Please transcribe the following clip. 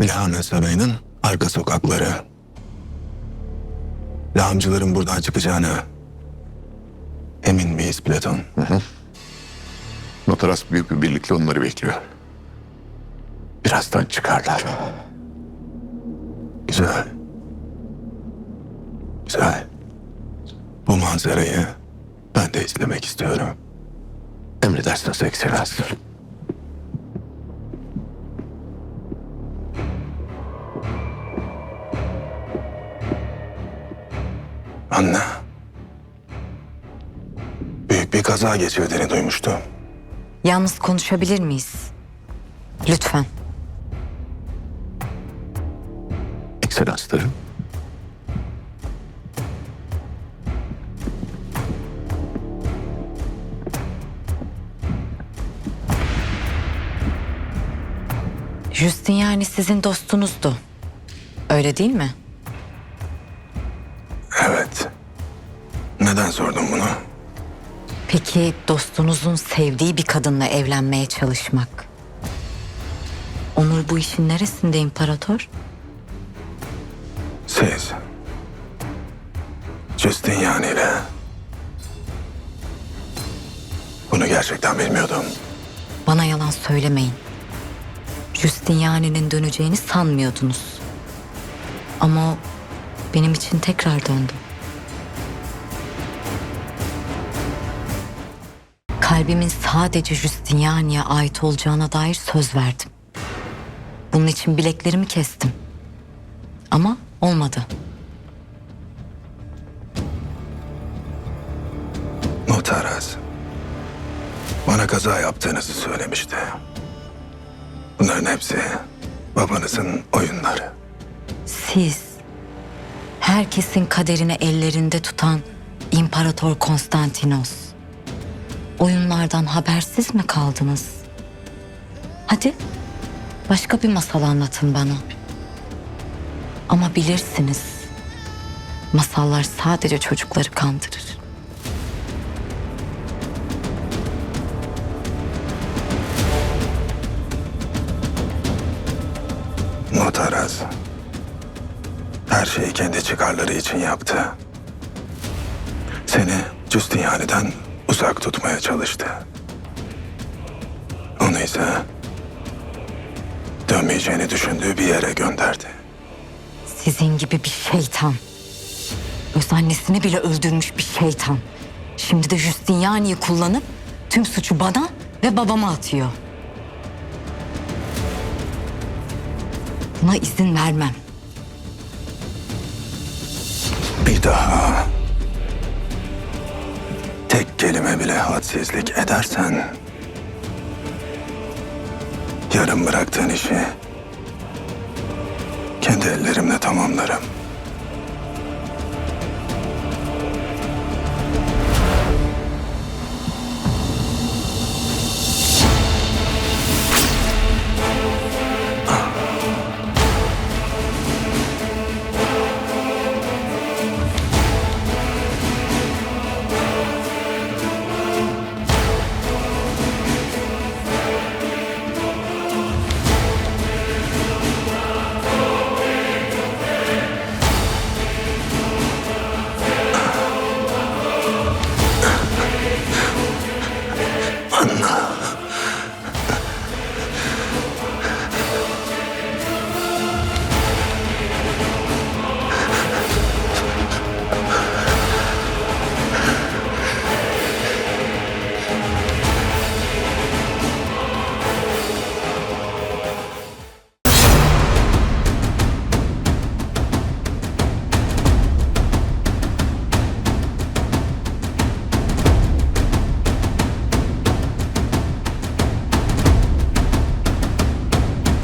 Reyhan Sarayı'nın arka sokakları. Lağımcıların buradan çıkacağını emin miyiz Platon? Notaras büyük bir birlikle onları bekliyor. Birazdan çıkarlar. Güzel. Güzel. Bu manzarayı ben de izlemek istiyorum. Emredersiniz ekselans. Anne. Büyük bir kaza geçirdiğini duymuştum. Yalnız konuşabilir miyiz? Lütfen. Ekselanslarım. Justin yani sizin dostunuzdu. Öyle değil mi? Neden sordun bunu? Peki dostunuzun sevdiği bir kadınla evlenmeye çalışmak? Onur bu işin neresinde imparator? Siz. Justiniani ile. Bunu gerçekten bilmiyordum. Bana yalan söylemeyin. Justiniani'nin döneceğini sanmıyordunuz. Ama benim için tekrar döndü. Kalbimin sadece Justiniani'ye ait olacağına dair söz verdim. Bunun için bileklerimi kestim. Ama olmadı. Notaras. Bana kaza yaptığınızı söylemişti. Bunların hepsi babanızın oyunları. Siz herkesin kaderini ellerinde tutan İmparator Konstantinos. Oyunlardan habersiz mi kaldınız? Hadi başka bir masal anlatın bana. Ama bilirsiniz. Masallar sadece çocukları kandırır. Notaras. Her şeyi kendi çıkarları için yaptı. Seni Justiniani'den uzak tutmaya çalıştı. Onu ise dönmeyeceğini düşündüğü bir yere gönderdi. Sizin gibi bir şeytan. Öz annesini bile öldürmüş bir şeytan. Şimdi de Justiniani'yi kullanıp tüm suçu bana ve babama atıyor. Buna izin vermem. Bir daha kelime bile hadsizlik edersen yarım bıraktığın işi kendi ellerimle tamamlarım.